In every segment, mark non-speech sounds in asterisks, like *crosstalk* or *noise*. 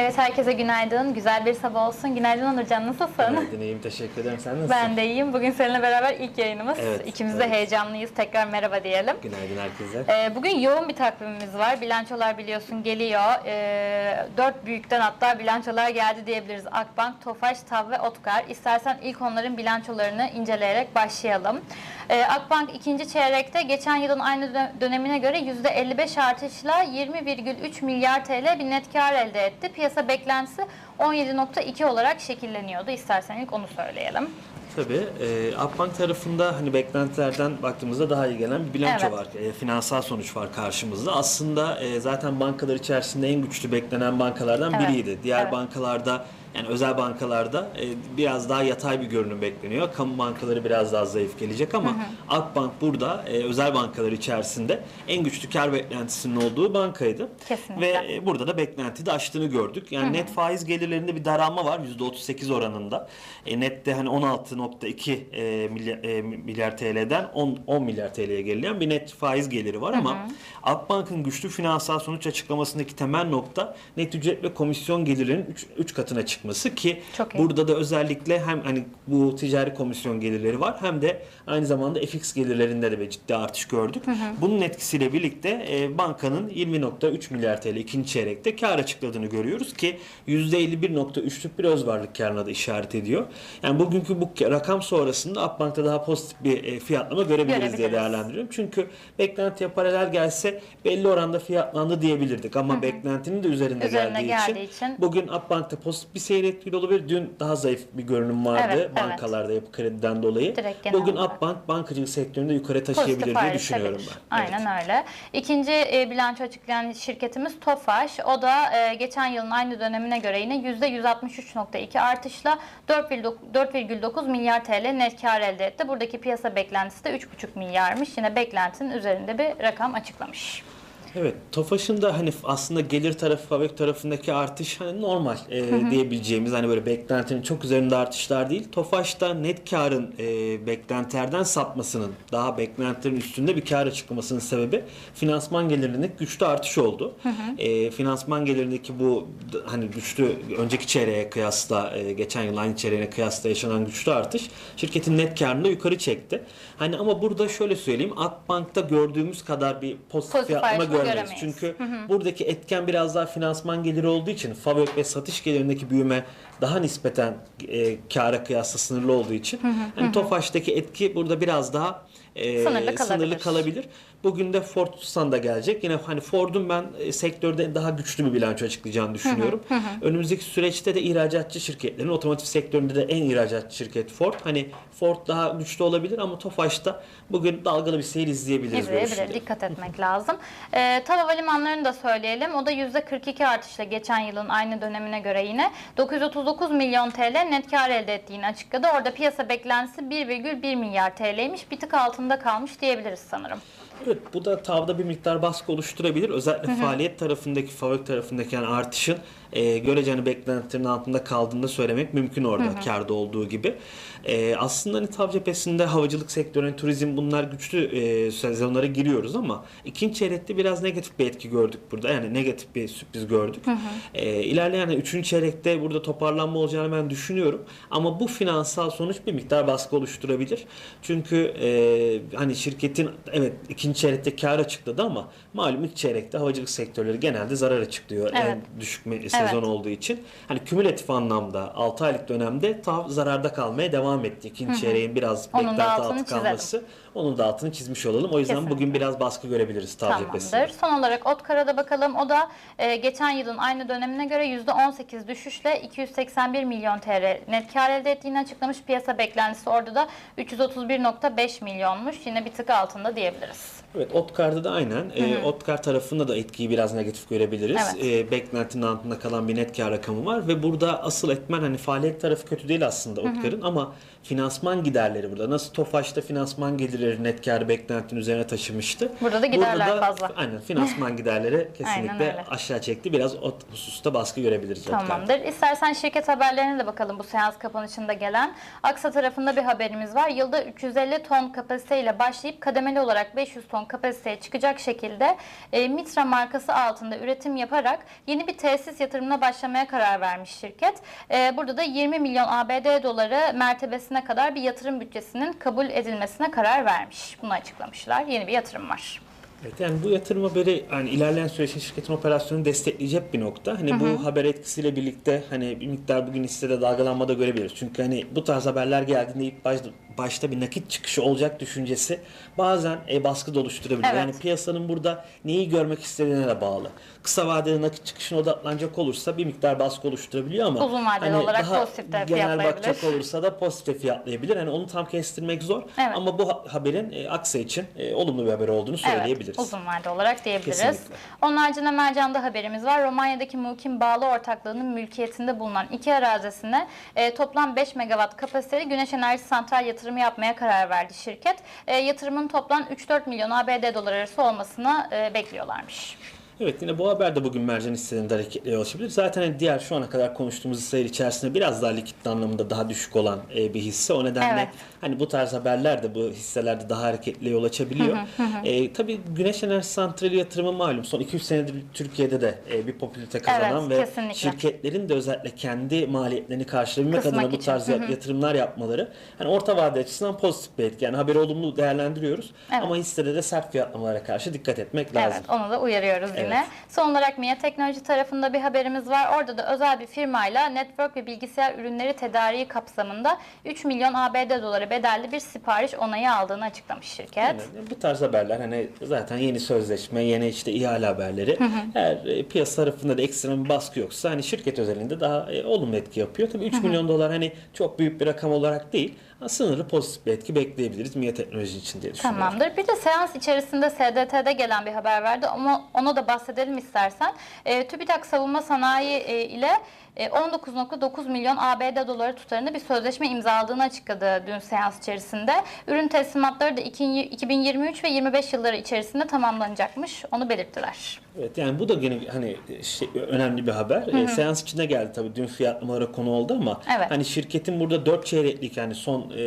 Evet herkese günaydın. Güzel bir sabah olsun. Günaydın Onurcan nasılsın? Günaydın, iyiyim. Teşekkür ederim. Sen nasılsın? Ben de iyiyim. Bugün seninle beraber ilk yayınımız. Evet, İkimiz de evet. heyecanlıyız. Tekrar merhaba diyelim. Günaydın herkese. Ee, bugün yoğun bir takvimimiz var. Bilançolar biliyorsun geliyor. Ee, dört büyükten hatta bilançolar geldi diyebiliriz. Akbank, Tofaş, TAV ve Otkar. İstersen ilk onların bilançolarını inceleyerek başlayalım. Ee, Akbank ikinci çeyrekte geçen yılın aynı dö- dönemine göre %55 artışla 20,3 milyar TL bir net kar elde etti. Piyasa beklentisi 17.2 olarak şekilleniyordu. İstersen ilk onu söyleyelim. Tabii e, Akbank tarafında hani beklentilerden baktığımızda daha iyi gelen bir bilanço Evet. var. E, finansal sonuç var karşımızda. Aslında e, zaten bankalar içerisinde en güçlü beklenen bankalardan Evet, biriydi. Diğer evet. bankalarda yani özel bankalarda e, biraz daha yatay bir görünüm bekleniyor. Kamu bankaları biraz daha zayıf gelecek ama Akbank burada e, özel bankalar içerisinde en güçlü kar beklentisinin olduğu bankaydı. Kesinlikle. Ve e, burada da beklentiyi de aştığını gördük. Yani net faiz gelirlerinde bir daralma var %38 oranında. E, nette hani 16.2 e, milyar, e, milyar TL'den 10, 10 milyar TL'ye gerileyen bir net faiz geliri var ama Akbank'ın güçlü finansal sonuç açıklamasındaki temel nokta net ücret ve komisyon gelirinin 3 katına çıkması ki burada da özellikle hem hani bu ticari komisyon gelirleri var hem de aynı zamanda FX gelirlerinde de bir ciddi artış gördük. Bunun etkisiyle birlikte e, bankanın 20.3 milyar TL ikinci çeyrekte kar açıkladığını görüyoruz ki %51.3'lük bir öz varlık karına da işaret ediyor. Yani bugünkü bu rakam sonrasında Akbank'ta daha pozitif bir e, fiyatlama görebiliriz, diye Görebiliriz. değerlendiriyorum. Çünkü beklentiye paralel gelse belli oranda fiyatlandı diyebilirdik ama beklentinin de üzerinde, Üzerine geldiği, geldiği için, için. bugün Akbank'ta pozitif bir seyir etkili olabilir. Dün daha zayıf bir görünüm vardı Evet, evet. bankalarda yapı krediden dolayı. Direkt Bugün. Akbank bankacılık sektöründe yukarı taşıyabilir Pozitif diye düşünüyorum ben. Aynen Evet. öyle. İkinci e, bilanço açıklayan şirketimiz Tofaş. O da e, geçen yılın aynı dönemine göre yine %163.2 artışla 4,9 4,9 milyar TL net kar elde etti. Buradaki piyasa beklentisi de 3,5 milyarmış. Yine beklentinin üzerinde bir rakam açıklamış. Evet, Tofaş'ın da hani aslında gelir tarafı, fabrik tarafındaki artış hani normal e, diyebileceğimiz hani böyle beklentinin çok üzerinde artışlar değil. Tofaş'ta net karın e, beklentilerden sapmasının, daha beklentilerin üstünde bir kar açıklamasının sebebi finansman gelirindeki güçlü artış oldu. E, finansman gelirindeki bu hani güçlü önceki çeyreğe kıyasla e, geçen yıl aynı çeyreğine kıyasla yaşanan güçlü artış şirketin net karını da yukarı çekti. Hani ama burada şöyle söyleyeyim Akbank'ta gördüğümüz kadar bir pozitif, Pozitif görmeyiz. göremeyiz. Çünkü buradaki etken biraz daha finansman geliri olduğu için fabrik ve satış gelirindeki büyüme daha nispeten e, kâra kıyasla sınırlı olduğu için hani Tofaş'taki etki burada biraz daha e, Sınırlı kalabilir. sınırlı kalabilir. Bugün de Ford Tucson da gelecek. Yine hani Ford'un ben e, sektörde daha güçlü bir bilanço açıklayacağını düşünüyorum. Önümüzdeki süreçte de ihracatçı şirketlerin otomotiv sektöründe de en ihracatçı şirket Ford. Hani Ford daha güçlü olabilir ama Tofaş'ta bugün dalgalı bir seyir izleyebiliriz. İzleyebilir. Dikkat etmek lazım. E, TAV Havalimanları'nı da söyleyelim. O da %42 artışla geçen yılın aynı dönemine göre yine 939 milyon TL net kar elde ettiğini açıkladı. Orada piyasa beklentisi 1,1 milyar TL'ymiş. Bir tık altında kalmış diyebiliriz sanırım. Evet bu da tavda bir miktar baskı oluşturabilir. Özellikle faaliyet tarafındaki, fabrik tarafındaki yani artışın e, görece hani beklentilerin altında kaldığını söylemek mümkün orada karda olduğu gibi. E, aslında hani tav cephesinde havacılık sektörü, turizm bunlar güçlü e, sezonlara giriyoruz ama ikinci çeyrekte biraz negatif bir etki gördük burada. Yani negatif bir sürpriz gördük. E, ilerleyen hani üçüncü çeyrekte burada toparlanma olacağını ben düşünüyorum. Ama bu finansal sonuç bir miktar baskı oluşturabilir. Çünkü e, hani şirketin evet ikinci çeyrekte kar açıkladı ama malum ilk çeyrekte havacılık sektörleri genelde zarar açıklıyor Evet. en düşük me- sezon olduğu için. Hani kümülatif anlamda 6 aylık dönemde TAV zararda kalmaya devam etti. İkinci çeyreğin biraz Onun da beklenti altını altı kalması. Onun da altını çizmiş olalım. O yüzden Kesinlikle. bugün biraz baskı görebiliriz TAV cephesinde. Tamamdır. Son olarak Otkar'a da bakalım. O da e, geçen yılın aynı dönemine göre %18 düşüşle 281 milyon TL net kar elde ettiğini açıklamış. Piyasa beklentisi orada da 331.5 milyonmuş. Yine bir tık altında diyebiliriz. Evet, Otkar'da da aynen. E, Otkar tarafında da etkiyi biraz negatif görebiliriz. Evet. E, beklentinin altında kalan bir net kar rakamı var ve burada asıl etmen hani faaliyet tarafı kötü değil aslında Otkar'ın ama finansman giderleri burada. Nasıl Tofaş'ta finansman gelirleri net kar beklentinin üzerine taşımıştı. Burada da giderler Burada da, fazla. Aynen finansman *laughs* giderleri kesinlikle aşağı çekti. Biraz o hususta baskı görebiliriz Otkar'da. Tamamdır. İstersen şirket haberlerine de bakalım bu seans kapanışında gelen. Aksa tarafında bir haberimiz var. Yılda 350 ton kapasite kapasiteyle başlayıp kademeli olarak 500 ton kapasiteye çıkacak şekilde e, Mitra markası altında üretim yaparak yeni bir tesis yatırımına başlamaya karar vermiş şirket. E, burada da 20 milyon ABD doları mertebesine kadar bir yatırım bütçesinin kabul edilmesine karar vermiş. Bunu açıklamışlar. Yeni bir yatırım var. Evet, yani bu yatırım haberi hani ilerleyen süreçte şirketin operasyonunu destekleyecek bir nokta. Hani bu haber etkisiyle birlikte hani bir miktar bugün hissede dalgalanmada görebiliriz. Çünkü hani bu tarz haberler geldiğinde ilk başta, başta bir nakit çıkışı olacak düşüncesi bazen e, baskı da oluşturabilir. Evet. Yani piyasanın burada neyi görmek istediğine de bağlı. Kısa vadeli nakit çıkışına odaklanacak olursa bir miktar baskı oluşturabiliyor ama Uzun vadeli hani olarak daha pozitif de genel bakacak olursa da pozitif fiyatlayabilir. Hani onu tam kestirmek zor Evet. ama bu ha- haberin e, Aksa için e, olumlu bir haber olduğunu söyleyebiliriz. Evet, uzun vade olarak diyebiliriz. Kesinlikle. Onun haricinde Mercan'da haberimiz var. Romanya'daki Mukim Bağlı Ortaklığı'nın mülkiyetinde bulunan iki arazisine e, toplam 5 megawatt kapasiteli güneş enerji santral yatırımı yapmaya karar verdi şirket. E, yatırımın toplam 3-4 milyon ABD dolar arası olmasına e, bekliyorlarmış. Evet yine bu haber de bugün mercan hisselerinde hareketliğe ulaşabilir. Zaten hani diğer şu ana kadar konuştuğumuz hisseler içerisinde biraz daha likit anlamında daha düşük olan e, bir hisse. O nedenle Evet. hani bu tarz haberler de bu hisselerde daha hareketliye yol açabiliyor. E, tabii güneş enerji santrali yatırımı malum son 2-3 senedir Türkiye'de de e, bir popülarite kazanan Evet, ve kesinlikle. şirketlerin de özellikle kendi maliyetlerini karşılayabilmek Kısmak adına bu tarz yatırımlar yapmaları hani orta vade açısından pozitif bir etki. Yani haberi olumlu değerlendiriyoruz Evet. ama hissede de sert fiyatlamalara karşı dikkat etmek lazım. Evet, onu da uyarıyoruz yine. Evet. Son olarak MIA Teknoloji tarafında bir haberimiz var. Orada da özel bir firmayla network ve bilgisayar ürünleri tedariği kapsamında 3 milyon ABD doları bedelli bir sipariş onayı aldığını açıklamış şirket. Yani bu tarz haberler hani zaten yeni sözleşme, yeni işte ihale haberleri. Eğer e, piyasa tarafında da ekstra bir baskı yoksa hani şirket özelinde daha e, olumlu etki yapıyor. Tabii 3 milyon dolar hani çok büyük bir rakam olarak değil. ama Sınırlı pozitif bir etki bekleyebiliriz MİA Teknoloji için diye düşünüyorum. Tamamdır. Bir de seans içerisinde SDT'de gelen bir haber vardı ama ona da bahsedelim istersen. E, TÜBİTAK Savunma Sanayi e, ile 19.9 milyon ABD doları tutarında bir sözleşme imzaladığını açıkladı dün seans içerisinde. Ürün teslimatları da iki- 2023 ve 25 yılları içerisinde tamamlanacakmış. Onu belirttiler. Evet yani bu da gene hani şey, önemli bir haber. E, seans içinde geldi tabii dün fiyatlamalara konu oldu ama Evet. hani şirketin burada 4 çeyreklik yani son e,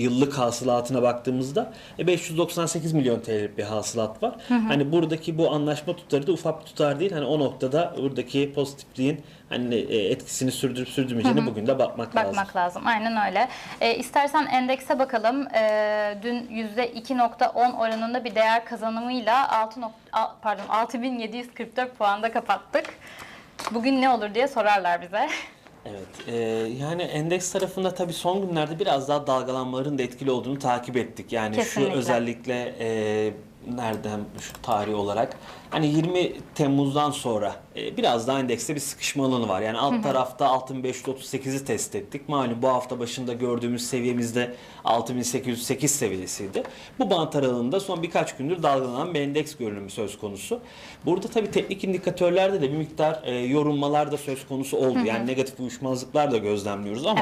yıllık hasılatına baktığımızda e, 598 milyon TL'lik bir hasılat var. Hani buradaki bu anlaşma tutarı da ufak bir tutar değil. Hani o noktada buradaki pozitifliğin hani e, etkisini sürdürüp sürdürmeyeceğini bugün de bakmak, lazım. Bakmak lazım. Aynen öyle. E, istersen endekse bakalım. E, dün %2.10 oranında bir değer kazanımıyla 6 nok- a- pardon 6744 puanda kapattık. Bugün ne olur diye sorarlar bize. Evet, e, yani endeks tarafında tabii son günlerde biraz daha dalgalanmaların da etkili olduğunu takip ettik. Yani Kesinlikle. şu özellikle e, nereden şu tarih olarak hani 20 Temmuz'dan sonra e, biraz daha endekste bir sıkışma alanı var. Yani alt tarafta 6538'i test ettik. Malum bu hafta başında gördüğümüz seviyemizde 6808 seviyesiydi. Bu bant aralığında son birkaç gündür dalgalanan bir endeks görünümü söz konusu. Burada tabii teknik indikatörlerde de bir miktar e, yorulmalar da söz konusu oldu. Yani negatif uyuşmazlıklar da gözlemliyoruz ama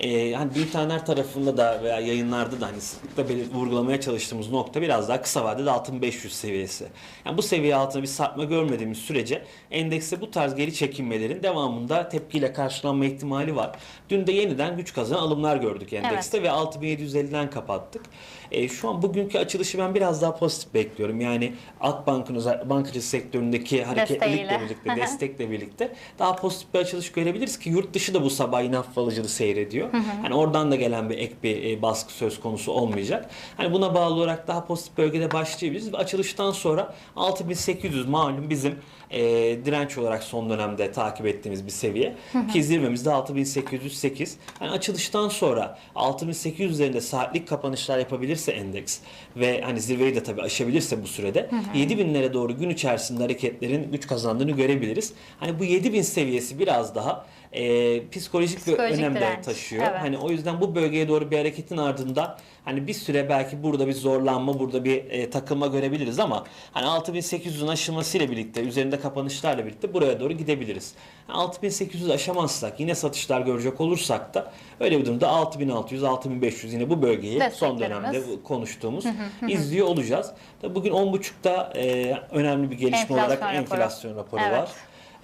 Evet. e, hani bültenler tarafında da veya yayınlarda da hani sıklıkla vurgulamaya çalıştığımız nokta biraz daha kısa vadede 6500 seviyesi. Yani bu seviye altında bir sarkma görmediğimiz sürece endekste bu tarz geri çekilmelerin devamında tepkiyle karşılanma ihtimali var. Dün de yeniden güç kazanan alımlar gördük endekste ve 6750'den kapattık. E, şu an bugünkü açılışı ben biraz daha pozitif bekliyorum. Yani Akbank'ın bankacılık sektöründeki hareketlilikle Desteğiyle. birlikte, destekle birlikte daha pozitif bir açılış görebiliriz ki yurt dışı da bu sabah yine hafif seyrediyor. Hani oradan da gelen bir ek bir e, baskı söz konusu olmayacak. Hani buna bağlı olarak daha pozitif bölgede başlayabiliriz açılıştan sonra 6800 malum bizim e, direnç olarak son dönemde takip ettiğimiz bir seviye. Ki zirvemizde 6808. Hani açılıştan sonra 6800 üzerinde saatlik kapanışlar yapabilirse endeks ve hani zirveyi de tabii aşabilirse bu sürede 7000'lere doğru gün içerisinde hareketlerin güç kazandığını görebiliriz. Hani bu 7000 seviyesi biraz daha e, psikolojik, Psikolojik bir önem de taşıyor. evet. Hani o yüzden bu bölgeye doğru bir hareketin ardından hani bir süre belki burada bir zorlanma, burada bir e, takılma görebiliriz ama hani 6800'ün aşılmasıyla birlikte, üzerinde kapanışlarla birlikte buraya doğru gidebiliriz. Yani 6800 aşamazsak, yine satışlar görecek olursak da öyle bir durumda 6600, 6500 yine bu bölgeyi son dönemde konuştuğumuz izliyor olacağız. Tabii bugün 10.30'da e, önemli bir gelişme Enflasyon olarak raporu. enflasyon raporu Evet. var.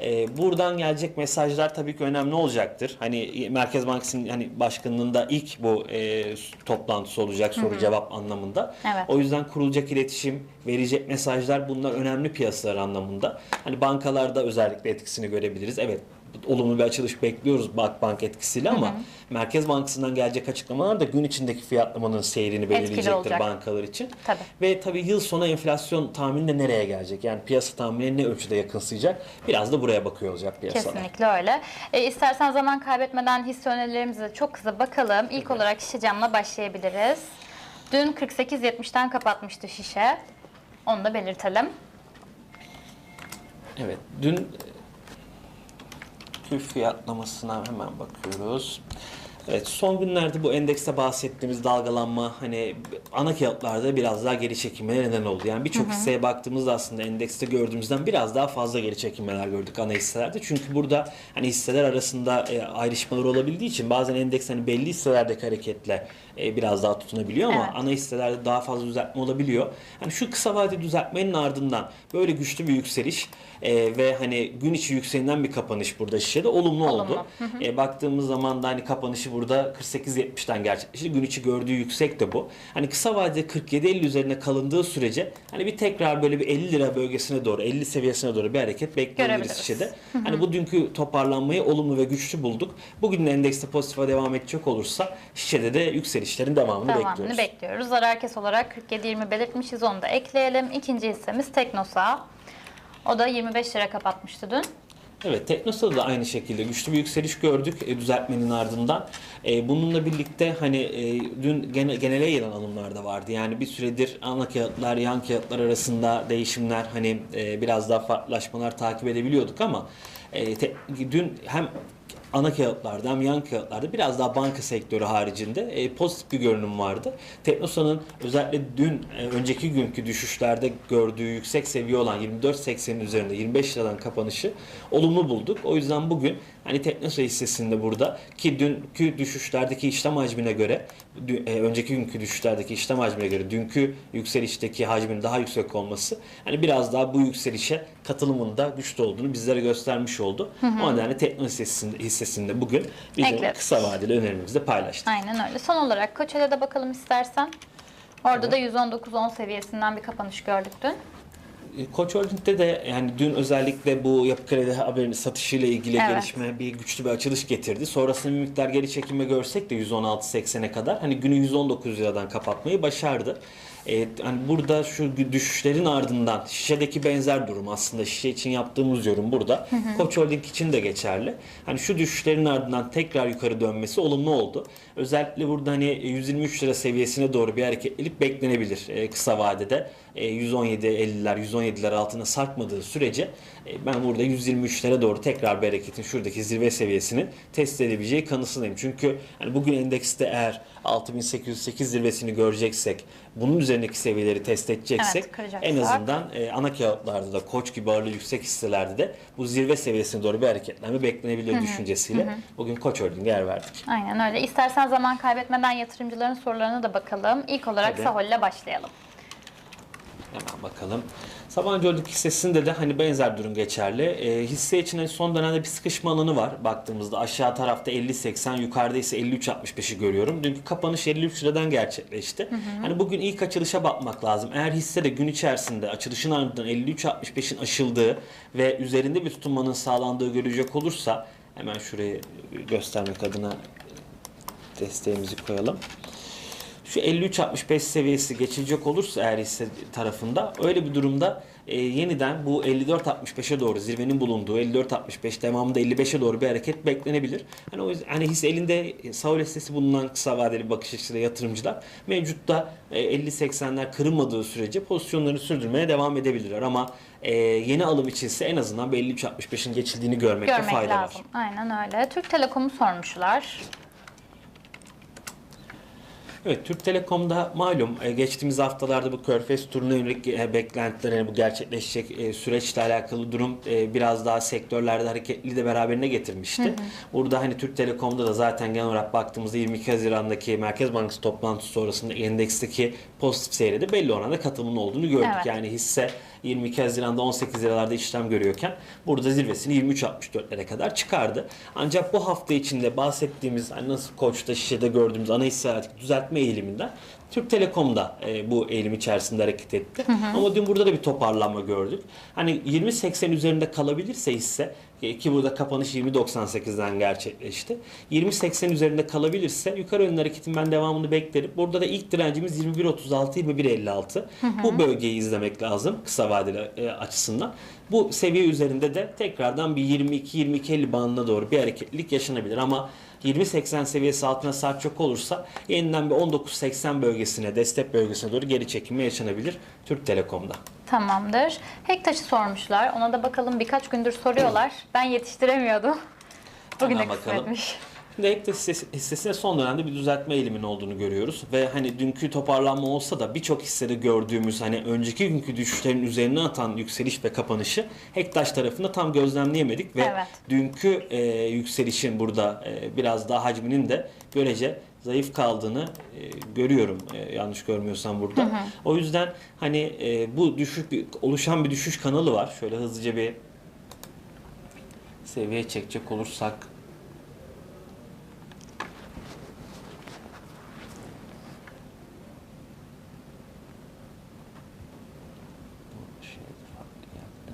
E, buradan gelecek mesajlar tabii ki önemli olacaktır. Hani Merkez Bankası'nın hani başkanlığında ilk bu e, toplantısı olacak soru cevap anlamında. Evet. O yüzden kurulacak iletişim, verecek mesajlar bunlar önemli piyasalar anlamında. Hani bankalarda özellikle etkisini görebiliriz. Evet olumlu bir açılış bekliyoruz Bank etkisiyle ama Merkez Bankası'ndan gelecek açıklamalar da gün içindeki fiyatlamanın seyrini belirleyecektir bankalar için. Tabii. Ve tabii yıl sonu enflasyon tahmini de nereye gelecek? Yani piyasa tahminine ne ölçüde yakınsayacak? Biraz da buraya bakıyor olacak piyasalar. Kesinlikle öyle. E, istersen zaman kaybetmeden hisse önerilerimize çok kısa bakalım. İlk olarak şişe camla başlayabiliriz. Dün 48.70'ten kapatmıştı şişe. Onu da belirtelim. Evet, dün Tüf fiyatlamasına hemen bakıyoruz. Evet, son günlerde bu endekste bahsettiğimiz dalgalanma hani ana kağıtlarda biraz daha geri çekilmeye neden oldu. Yani birçok hisseye baktığımızda aslında endekste gördüğümüzden biraz daha fazla geri çekilmeler gördük ana hisselerde. Çünkü burada hani hisseler arasında e, ayrışmalar olabildiği için bazen endeks hani belli hisselerdeki hareketle e, biraz daha tutunabiliyor ama Evet. ana hisselerde daha fazla düzeltme olabiliyor. Hani şu kısa vadeli düzeltmenin ardından böyle güçlü bir yükseliş e, ve hani gün içi yükselinden bir kapanış burada şişede olumlu, Olumlu. oldu. E, baktığımız zaman da hani kapanışı burada 48.70'ten gerçekleşti. Gün içi gördüğü yüksek de bu. Hani kısa vadede 47.50 üzerine kalındığı sürece hani bir tekrar böyle bir 50 lira bölgesine doğru 50 seviyesine doğru bir hareket bekleyebiliriz şişede. Hani bu dünkü toparlanmayı olumlu ve güçlü bulduk. Bugün de endekste pozitife devam edecek olursa şişede de yükselişlerin devamını, Devamını bekliyoruz. bekliyoruz. Zarar kes olarak 47.20 belirtmişiz. Onu da ekleyelim. İkinci hissemiz Teknosa. O da 25 lira kapatmıştı dün. Evet, Teknosa'da da aynı şekilde güçlü bir yükseliş gördük e, düzeltmenin ardından. E, bununla birlikte hani e, dün gene, genele yayılan alımlar da vardı. Yani bir süredir ana kağıtlar, yan kağıtlar arasında değişimler hani e, biraz daha farklılaşmalar takip edebiliyorduk ama e, te- dün hem ana kağıtlarda hem yan kağıtlarda biraz daha banka sektörü haricinde e, pozitif bir görünüm vardı. Teknosa'nın özellikle dün e, önceki günkü düşüşlerde gördüğü yüksek seviye olan 24.80'in üzerinde 25 liradan kapanışı olumlu bulduk. O yüzden bugün hani Teknosa hissesinde burada ki dünkü düşüşlerdeki işlem hacmine göre dü- e, önceki günkü düşüşlerdeki işlem hacmine göre dünkü yükselişteki hacmin daha yüksek olması hani biraz daha bu yükselişe katılımında güçlü olduğunu bizlere göstermiş oldu. O nedenle Tekno hissesinde, hissesinde bugün bizim Ekledik. kısa vadeli önerimizi de paylaştık. Aynen öyle. Son olarak Koçel'e de bakalım istersen. Orada da 119.10 seviyesinden bir kapanış gördük dün. E, Koç Holding'de de yani dün özellikle bu yapı kredi haberinin satışıyla ilgili Evet. gelişme bir güçlü bir açılış getirdi. Sonrasında bir miktar geri çekilme görsek de 116.80'e kadar hani günü 119 liradan kapatmayı başardı. E, hani burada şu düşüşlerin ardından şişedeki benzer durum aslında şişe için yaptığımız yorum burada. Koç Holding için de geçerli. Hani şu düşüşlerin ardından tekrar yukarı dönmesi olumlu oldu. Özellikle burada hani 123 lira seviyesine doğru bir hareketlilik beklenebilir e, kısa vadede. E, 117.50'ler 117'ler altına sarkmadığı sürece e, ben burada 123'lere doğru tekrar bir hareketin şuradaki zirve seviyesini test edebileceği kanısındayım. Çünkü hani bugün endekste eğer 6808 zirvesini göreceksek bunun üzerindeki seviyeleri test edeceksek Evet, en azından e, ana kağıtlarda da koç gibi ağırlığı yüksek hisselerde de bu zirve seviyesine doğru bir hareketlenme beklenebilir düşüncesiyle bugün koç holding'e yer verdik. Aynen öyle. İstersen zaman kaybetmeden yatırımcıların sorularına da bakalım. İlk olarak Tabii. Sahol ile başlayalım. Hemen bakalım. Sabancı Holding hissesinde de hani benzer durum geçerli. E, hisse için hani son dönemde bir sıkışma alanı var. Baktığımızda aşağı tarafta 50-80, yukarıda ise 53-65'i görüyorum. Dünkü kapanış 53 liradan gerçekleşti. Hani bugün ilk açılışa bakmak lazım. Eğer hisse de gün içerisinde açılışın ardından 53-65'in aşıldığı ve üzerinde bir tutunmanın sağlandığı görecek olursa hemen şurayı göstermek adına desteğimizi koyalım şu 53-65 seviyesi geçilecek olursa eğer hisse tarafında öyle bir durumda e, yeniden bu 54-65'e doğru zirvenin bulunduğu 54-65 devamında 55'e doğru bir hareket beklenebilir. Hani o yüzden hani hisse elinde e, Saul hissesi bulunan kısa vadeli bakış açısıyla yatırımcılar mevcutta e, 50-80'ler kırılmadığı sürece pozisyonlarını sürdürmeye devam edebilirler ama e, yeni alım içinse en azından bu 53-65'in geçildiğini görmekte Görmek fayda lazım. var. Aynen öyle. Türk Telekom'u sormuşlar. Evet, Türk Telekom'da malum e, geçtiğimiz haftalarda bu Körfez turuna yönelik e, beklentiler, yani bu gerçekleşecek e, süreçle alakalı durum biraz daha sektörlerde hareketliliği de beraberine getirmişti. Burada hani Türk Telekom'da da zaten genel olarak baktığımızda 22 Haziran'daki Merkez Bankası toplantısı sonrasında endeksteki pozitif seyre de belli oranda katılımın olduğunu gördük. Evet. Yani hisse 22 Haziran'da 18 liralarda işlem görüyorken burada zirvesini 23.64'lere kadar çıkardı. Ancak bu hafta içinde bahsettiğimiz hani nasıl Koç'ta şişede gördüğümüz ana hisse düzeltme eğiliminden Türk Telekom'da e, bu eğilim içerisinde hareket etti. Ama dün burada da bir toparlanma gördük. Hani 20.80 üzerinde kalabilirse hisse e, ki burada kapanış 20.98'den gerçekleşti. 20.80 üzerinde kalabilirse yukarı yönlü hareketin ben devamını beklerim. Burada da ilk direncimiz 21.36 21.56. Bu bölgeyi izlemek lazım kısa vadeli e, açısından. Bu seviye üzerinde de tekrardan bir 22-22.50 bandına doğru bir hareketlilik yaşanabilir ama 20.80 seviyesi altına sert çok olursa yeniden bir 19.80 bölgesine, destek bölgesine doğru geri çekilme yaşanabilir Türk Telekom'da. Tamamdır. Hektaş'ı sormuşlar. Ona da bakalım birkaç gündür soruyorlar. Ben yetiştiremiyordum. Hemen bakalım. kısmetmiş. Şimdi Hissesi- hissesine son dönemde bir düzeltme eğiliminin olduğunu görüyoruz ve hani dünkü toparlanma olsa da birçok hissede gördüğümüz hani önceki günkü düşüşlerin üzerine atan yükseliş ve kapanışı Hektaş tarafında tam gözlemleyemedik ve Evet. dünkü e, yükselişin burada e, biraz daha hacminin de görece zayıf kaldığını e, görüyorum e, yanlış görmüyorsam burada. O yüzden hani e, bu düşük bir, oluşan bir düşüş kanalı var. Şöyle hızlıca bir seviye çekecek olursak Bu şey farklı yerde.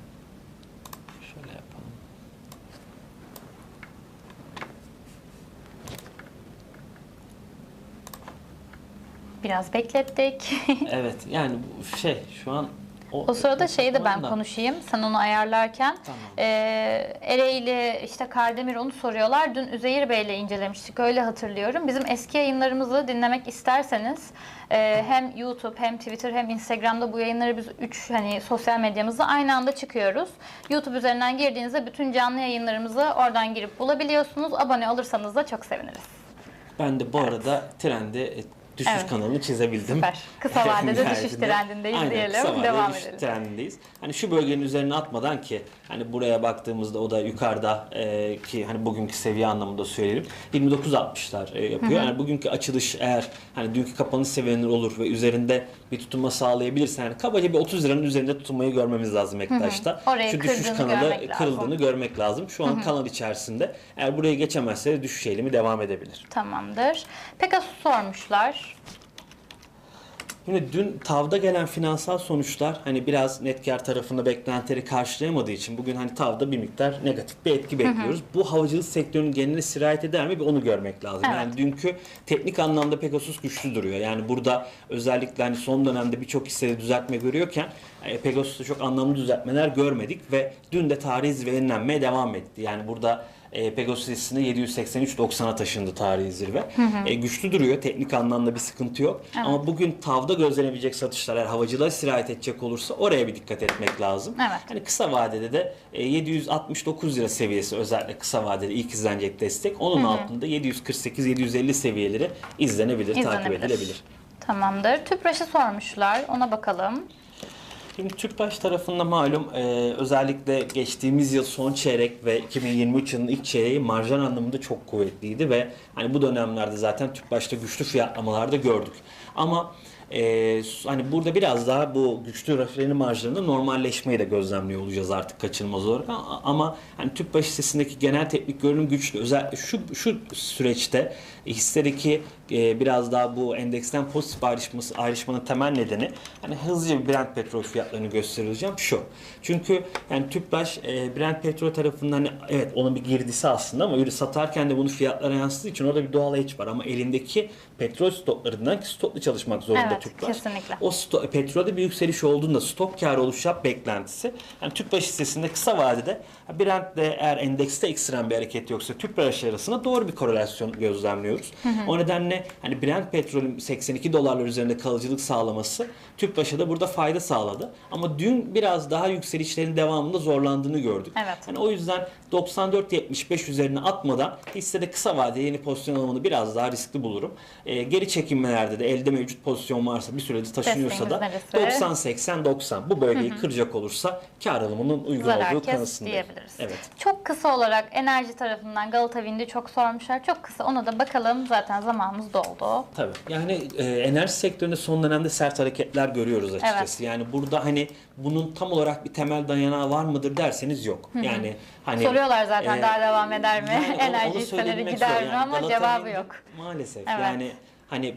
Şöyle yapalım. Biraz beklettik. *laughs* Evet yani bu şey şu an o sırada şeyi de ben da. konuşayım. Sen onu ayarlarken. Tamam. Ee, Ereğli, işte Kardemir onu soruyorlar. Dün Üzeyir Bey ile incelemiştik. Öyle hatırlıyorum. Bizim eski yayınlarımızı dinlemek isterseniz e, hem YouTube hem Twitter hem Instagram'da bu yayınları biz 3 hani sosyal medyamızda aynı anda çıkıyoruz. YouTube üzerinden girdiğinizde bütün canlı yayınlarımızı oradan girip bulabiliyorsunuz. Abone olursanız da çok seviniriz. Ben de bu arada trende e, düşüş Evet. kanalını çizebildim. Süper. Kısa *laughs* vadede düşüş trendindeyiz Aynen, diyelim. Kısa vadede Devam düşüş edelim. trendindeyiz. Hani şu bölgenin üzerine atmadan ki hani buraya baktığımızda o da yukarıda e, ki hani bugünkü seviye anlamında söyleyelim. 29.60'lar e, yapıyor. Yani bugünkü açılış eğer hani dünkü kapanış seviyeleri olur ve üzerinde bir tutunma sağlayabilirse yani kabaca bir 30 liranın üzerinde tutunmayı görmemiz lazım Ektaş'ta. Şu düşüş kanalı görmek lazım. kırıldığını görmek lazım. Şu an kanal içerisinde. Eğer burayı geçemezse düşüş eğilimi devam edebilir. Tamamdır. Pegasus sormuşlar. Şimdi dün tavda gelen finansal sonuçlar hani biraz net kar tarafında beklentileri karşılayamadığı için bugün hani tavda bir miktar negatif bir etki bekliyoruz. Bu havacılık sektörünün geneline sirayet eder mi bir onu görmek lazım. Evet. Yani dünkü teknik anlamda Pegasus güçlü duruyor. Yani burada özellikle hani son dönemde birçok hissede düzeltme görüyorken e, Pegasus'ta çok anlamlı düzeltmeler görmedik ve dün de tarihi zirve yenilenmeye devam etti. Yani burada e, Pegasus hissinde 783.90'a taşındı tarihi zirve. E, güçlü duruyor. Teknik anlamda bir sıkıntı yok. Ama bugün tavda gözlenebilecek satışlar eğer havacılığa sirayet edecek olursa oraya bir dikkat etmek lazım. Evet. Hani kısa vadede de e, 769 lira seviyesi özellikle kısa vadede ilk izlenecek destek. Onun altında 748-750 seviyeleri izlenebilir, takip İzlenebilir. edilebilir. Tamamdır. Tüpraş'ı sormuşlar. Ona bakalım. Şimdi Tüpraş tarafında malum e, özellikle geçtiğimiz yıl son çeyrek ve 2023 yılının ilk çeyreği marjin anlamında çok kuvvetliydi ve hani bu dönemlerde zaten Tüpraş'ta güçlü fiyatlamalar da gördük. Ama e, hani burada biraz daha bu güçlü rafine marjlarında normalleşmeyi de gözlemliyor olacağız artık kaçınılmaz olarak ama hani Tüpraş hissesindeki genel teknik görünüm güçlü. Özellikle şu şu süreçte hissedeki e, biraz daha bu endeksten pozitif ayrışması, ayrışmanın temel nedeni hani hızlıca bir Brent petrol fiyatlarını göstereceğim şu. Çünkü yani Tüpraş e, Brent petrol tarafından hani, evet onun bir girdisi aslında ama ürün satarken de bunu fiyatlara yansıttığı için orada bir doğal hedge var ama elindeki petrol stoklarından ki stoklu çalışmak zorunda Evet, Tüpraş. kesinlikle. O sto- petrolde bir yükseliş olduğunda stok karı oluşacak beklentisi. Yani Tüpraş hissesinde kısa vadede Brent'le eğer endekste ekstrem bir hareket yoksa Tüpraş arasında doğru bir korelasyon gözlemliyoruz. O nedenle hani Brent petrolün 82 dolarlar üzerinde kalıcılık sağlaması Tüpraş'a da burada fayda sağladı. Ama dün biraz daha yükselişlerin devamında zorlandığını gördük. Evet. Yani o yüzden 94.75 üzerine atmadan hissede kısa vadede yeni pozisyon alımını biraz daha riskli bulurum. Ee, geri çekilmelerde de elde mevcut pozisyon varsa bir süredir taşınıyorsa da Desteğimiz neresi? 90-80-90 bu bölgeyi kıracak olursa kar alımının uygun Zarar olduğu kanısındayım. Evet. Çok kısa olarak enerji tarafından Galata Wind'i çok sormuşlar. Çok kısa ona da bakalım. Zaten zamanımız zamanımız da oldu. Tabii. Yani e, enerji sektöründe son dönemde sert hareketler görüyoruz açıkçası. Yani burada hani bunun tam olarak bir temel dayanağı var mıdır derseniz yok. Yani hani Soruyorlar zaten e, daha devam eder mi? yani Enerji hisseleri gider mi Yani ama cevabı yok. Maalesef Evet. yani hani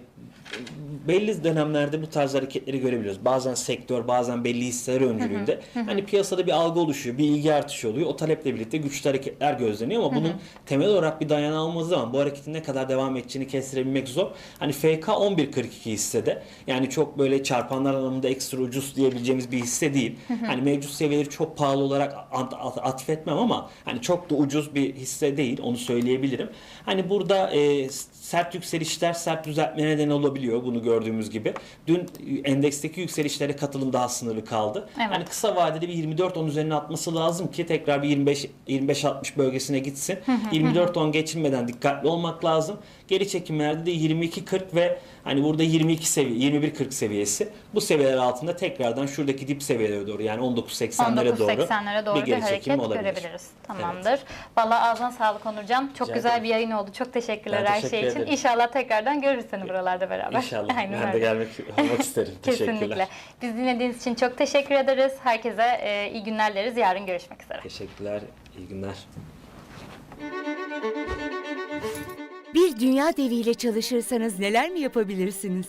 belli dönemlerde bu tarz hareketleri görebiliyoruz. Bazen sektör, bazen belli hisseler öncülüğünde. Hani piyasada bir algı oluşuyor, bir ilgi artışı oluyor. O taleple birlikte güçlü hareketler gözleniyor ama bunun temel olarak bir dayanağı olmadığı zaman bu hareketin ne kadar devam edeceğini kestirebilmek zor. Hani FK 11.42 hissede yani çok böyle çarpanlar anlamında ekstra ucuz diyebileceğimiz bir hisse değil. Hani mevcut seviyeleri çok pahalı olarak at- at- atfetmem ama hani çok da ucuz bir hisse değil onu söyleyebilirim. Hani burada e, sert yükselişler sert düzeltme neden olabiliyor bunu gördüğümüz gibi. Dün endeksteki yükselişlere katılım daha sınırlı kaldı. Evet. Hani kısa vadede bir 24 10 üzerine atması lazım ki tekrar bir 25 25 60 bölgesine gitsin. 24 10 geçilmeden dikkatli olmak lazım. Geri çekimlerde de 22 40 ve hani burada 22 seviye 21 40 seviyesi. Bu seviyeler altında tekrardan şuradaki dip seviyelere doğru yani 19 80'lere doğru 19.80'lere doğru bir, geri çekim olabilir. görebiliriz. Tamamdır. Vallahi ağzına sağlık Onurcan. Çok Rica güzel ederim. bir yayın oldu. Çok teşekkürler Ben her teşekkür şey için. ederim. İnşallah tekrardan görürüz seni buralarda beraber. İnşallah. *laughs* Aynen ben de gelmek olmak isterim. *laughs* Kesinlikle. Teşekkürler. Biz dinlediğiniz için çok teşekkür ederiz. Herkese e, iyi günler dileriz. Yarın görüşmek üzere. Teşekkürler. İyi günler. Bir dünya deviyle çalışırsanız neler mi yapabilirsiniz?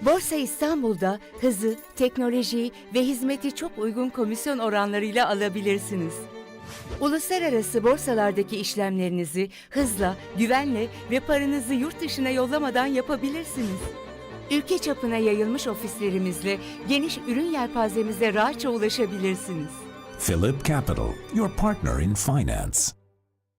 Borsa İstanbul'da hızı, teknolojiyi ve hizmeti çok uygun komisyon oranlarıyla alabilirsiniz. Uluslararası borsalardaki işlemlerinizi hızla, güvenle ve paranızı yurt dışına yollamadan yapabilirsiniz. Ülke çapına yayılmış ofislerimizle geniş ürün yelpazemize rahatça ulaşabilirsiniz. Philip Capital, your partner in finance.